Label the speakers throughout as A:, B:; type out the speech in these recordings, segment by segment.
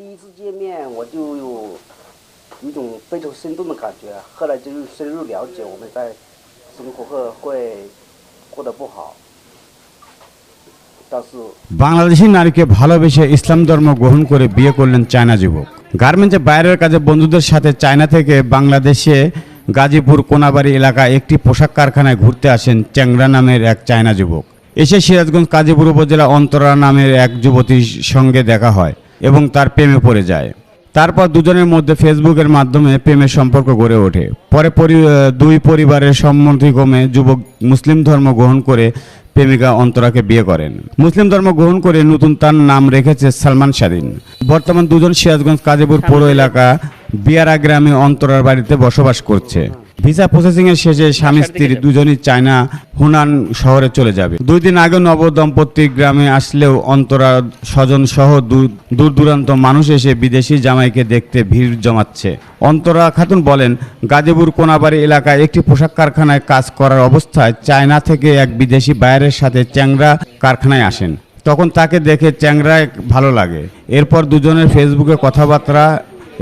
A: 第一次见面我就有一种非常生动的感觉，后来就是深入了解我们在生活会会过得不好，但是
B: বাংলাদেশি নারীকে ভালোবেসে ইসলাম ধর্ম গ্রহণ করে বিয়ে করলেন চায়না যুবক গার্মেন্টসে বাইরের কাজে বন্ধুদের সাথে চায়না থেকে বাংলাদেশে গাজীপুর কোনাবাড়ি এলাকায় একটি পোশাক কারখানায় ঘুরতে আসেন চ্যাংরা নামের এক চায়না যুবক এসে সিরাজগঞ্জ কাজীপুর উপজেলা অন্তরা নামের এক যুবতীর সঙ্গে দেখা হয় এবং তার প্রেমে পড়ে যায়। তারপর দুজনের মধ্যে ফেসবুকের মাধ্যমে প্রেমের সম্পর্ক গড়ে ওঠে। পরে দুই পরিবারের সম্মতিক্রমে যুবক মুসলিম ধর্ম গ্রহণ করে প্রেমিকা অন্তরাকে বিয়ে করেন। মুসলিম ধর্ম গ্রহণ করে নতুন তার নাম রেখেছে সালমান স্বাধীন। বর্তমান দুজন সিরাজগঞ্জ, কাজীপুর পৌর এলাকা বিয়ারা গ্রামে অন্তরার বাড়িতে বসবাস করছে। ভিসা প্রসেসিং এর শেষে স্বামী স্ত্রী দুজনই চায়না হুনান শহরে চলে যাবে। দুই দিন আগে নব দম্পতি গ্রামে আসলেও অন্তরা স্বজন সহ দূর দূর দূরান্ত মানুষ এসে বিদেশি জামাইকে দেখতে ভিড় জমাচ্ছে। অন্তরা খাতুন বলেন গাজীপুর কোনাবাড়ি এলাকায় একটি পোশাক কারখানায় কাজ করার অবস্থায় চায়না থেকে এক বিদেশি বায়ারের সাথে চ্যাংরা কারখানায় আসেন। তখন তাকে দেখে চ্যাংরায় ভালো লাগে। এরপর দুজনের ফেসবুকে কথাবার্তা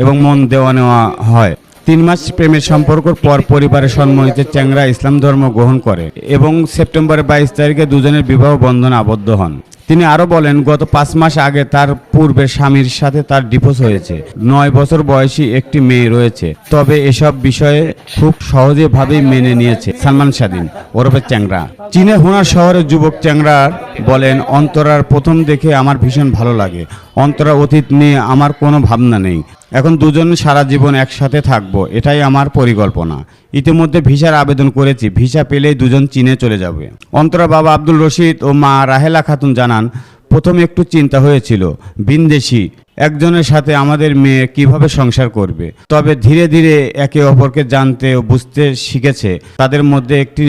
B: এবং মন দেওয়া নেওয়া হয়। তিন মাস প্রেমের সম্পর্কর পর পরিবারের সম্মতিতে চ্যাংরা ইসলাম ধর্ম গ্রহণ করে এবং সেপ্টেম্বরের বাইশ তারিখে দুজনের বিবাহ বন্ধন আবদ্ধ হন। তিনি আরও বলেন, গত পাঁচ মাস আগে তার পূর্বে স্বামীর সাথে তার ডিভোর্স হয়েছে। নয় বছর বয়সী একটি মেয়ে রয়েছে। তবে এসব বিষয়ে খুব সহজে সহজেভাবেই মেনে নিয়েছে সালমান স্বাধীন, ওরফে চ্যাংরা। চীনে হুনার শহরের যুবক চ্যাংরা বলেন, অন্তরার প্রথম দেখে আমার ভীষণ ভালো লাগে। অন্তরা অতীত নিয়ে আমার কোনো ভাবনা নেই। এখন দুজন সারা জীবন একসাথে থাকব, এটাই আমার পরিকল্পনা। ইতিমধ্যে ভিসার আবেদন করেছি, ভিসা পেলেই দুজন চীনে চলে যাবে। অন্তরা বাবা আব্দুল রশিদ ও মা রাহেলা খাতুন জানান, প্রথমে একটু চিন্তা হয়েছিল বিনদেশি একজনের সাথে আমাদের মেয়ে কীভাবে সংসার করবে? তবে ধীরে ধীরে একে অপরকে জানতে ও বুঝতে শিখেছে, তাদের মধ্যে একটি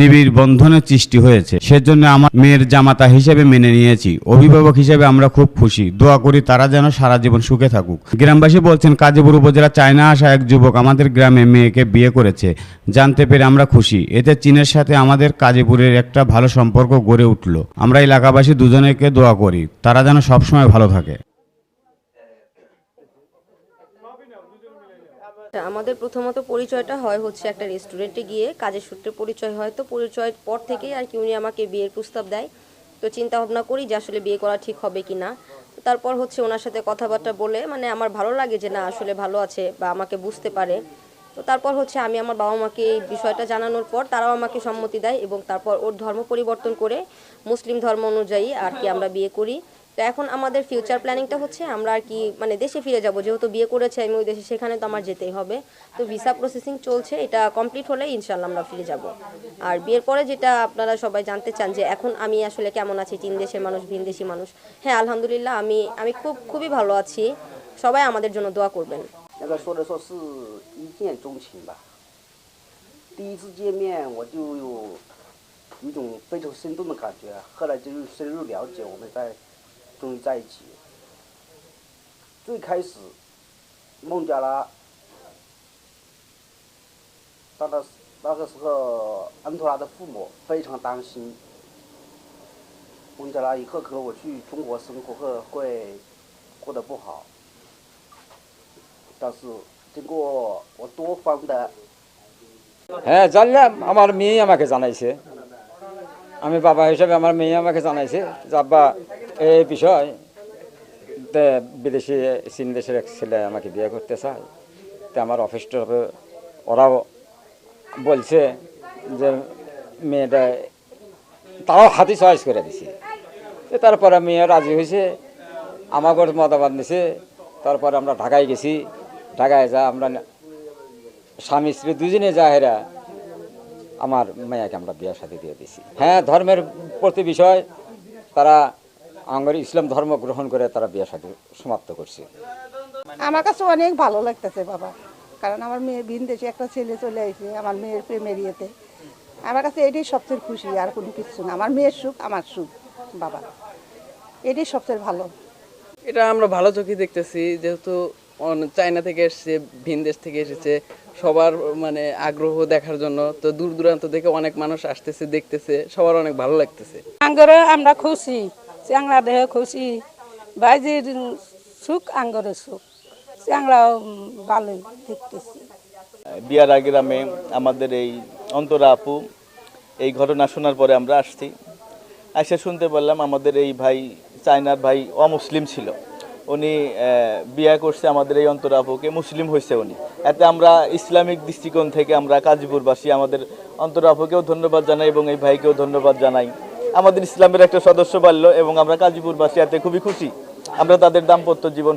B: নিবিড় বন্ধনের সৃষ্টি হয়েছে। সেজন্য আমার মেয়ের জামাতা হিসেবে মেনে নিয়েছি। অভিভাবক হিসেবে আমরা খুব খুশি। দোয়া করি তারা যেন সারা জীবন সুখে থাকুক। গ্রামবাসী বলছেন, কাজীপুর উপজেলা চায়না আসা এক যুবক আমাদের গ্রামে মেয়েকে বিয়ে করেছে। জানতে পেরে আমরা খুশি। এতে চীনের সাথে আমাদের কাজীপুরের একটা ভালো সম্পর্ক গড়ে উঠল। আমরা এলাকাবাসী দুজনেকে দোয়া করি। তারা যেন সবসময় ভালো থাকে।
C: আমাদের প্রথমত পরিচয়টা হয় হচ্ছে একটা রেস্টুরেন্টে গিয়ে, কাজের সূত্রে পরিচয় হয়। তো পরিচয়ের পর থেকেই আর কি উনি আমাকে বিয়ের প্রস্তাব দেয়। তো চিন্তা ভাবনা করি যে আসলে বিয়ে করা ঠিক হবে কি না তারপর হচ্ছে ওনার সাথে কথাবার্তা বলে মানে আমার ভালো লাগে যে না, আসলে ভালো আছে বা আমাকে বুঝতে পারে। তো তারপর হচ্ছে আমি আমার বাবা মাকে এই বিষয়টা জানানোর পর তারাও আমাকে সম্মতি দেয় এবং তারপর ওর ধর্ম পরিবর্তন করে মুসলিম ধর্ম অনুযায়ী আর কি আমরা বিয়ে করি। তো এখন আমাদের ফিউচার প্ল্যানিংটা হচ্ছে আমরা আর কি মানে দেশে ফিরে যাব যেহেতু বিয়ে করেছে আমি ওই দেশে সেখানে তো আমার যেতেই হবে তো ভিসা প্রসেসিং চলছে এটা কমপ্লিট হলে ইনশাল্লাহ আমরা ফিরে যাব আর বিয়ের পরে যেটা আপনারা সবাই জানতে চান যে এখন আমি আসলে কেমন আছি চীন দেশের মানুষ ভিন দেশি মানুষ হ্যাঁ আলহামদুলিল্লাহ আমি আমি খুব খুবই ভালো আছি সবাই আমাদের জন্য দোয়া করবেন
A: 那个说的说是一见钟情吧。第一次见面我就有一种非常生动的感觉，后来就是深入了解，我们在 终于在一起。最开始，孟加拉，到那时那个时候，安托拉的父母非常担心，孟加拉以后可能我去中国生活会会过得不好。但是经过我多方的
D: হ্যাঁ জানলাম আমার মেয়ে আমাকে জানাইছে আমি বাবা হিসেবে আমার মেয়ে আমাকে জানাইছে যে আব্বা এই বিষয়, তে বিদেশি, চীন দেশের এক ছেলে আমাকে বিয়ে করতে চায়। তো আমার অফিস অফিসটা ওরাও বলছে যে, মেয়েটা, তারাও হাতি চয়েস করে দিছে। তারপরে মেয়ে রাজি হয়েছে, আমাকে মতামত নিছে। তারপরে আমরা ঢাকায় গেছি। ঢাকায় যা আমরা স্বামী, স্ত্রী দুজনে যা হেরা আমার মেয়াকে আমরা বিয়ে সাথে দিয়ে দিছি। হ্যাঁ ধর্মের প্রতি বিষয়, তারা আমার ইসলাম ধর্ম গ্রহণ করে তারা বিয়ে সাথে সমাপ্ত করছে।
E: আমার কাছে অনেক ভালো লাগতেছে বাবা। কারণ আমার মেয়ে ভিন দেশে একটা ছেলে চলে আসে আমার মেয়ের প্রেমের ইয়েতে। আমার কাছে এটাই সবচেয়ে খুশি আর কোনো কিছু না। আমার মেয়ের সুখ আমার সুখ বাবা। এটাই সবচেয়ে ভালো।
F: এটা আমরা ভালো চোখে দেখতেছি যেহেতু চায়না থেকে এসেছে ভিন দেশ থেকে এসেছে সবার মানে আগ্রহ দেখার জন্য। তো দূর দূরান্ত থেকে অনেক মানুষ আসতেছে দেখতেছে সবার অনেক ভালো লাগতেছে।
G: আঙ্গরে আমরা খুশি। চ্যাংরা দেহে খুশি। বাইজির সুখ, আঙ্গরের সুখ। চ্যাংরাও ভালোই দেখতেছি।
H: বিয়ার গ্রামে আমাদের এই অন্তরা আপু, এই ঘটনা শোনার পরে আমরা আসছি। এসে শুনতে পারলাম আমাদের এই ভাই, চায়নার ভাই অমুসলিম ছিল। উনি বিয়ে করছে আমাদের এই অন্তরা আপুকে, মুসলিম হয়েছে উনি। এতে আমরা ইসলামিক দৃষ্টিকোণ থেকে আমরা কাজীপুরবাসী, আমাদের অন্তরা আপুকেও ধন্যবাদ জানাই এবং এই ভাইকেও ধন্যবাদ জানাই। আমাদের ইসলামের একটা সদস্য বাড়লো এবং আমরা কাজীপুরবাসী এতে খুবই খুশি। আমরা তাদের দাম্পত্য জীবন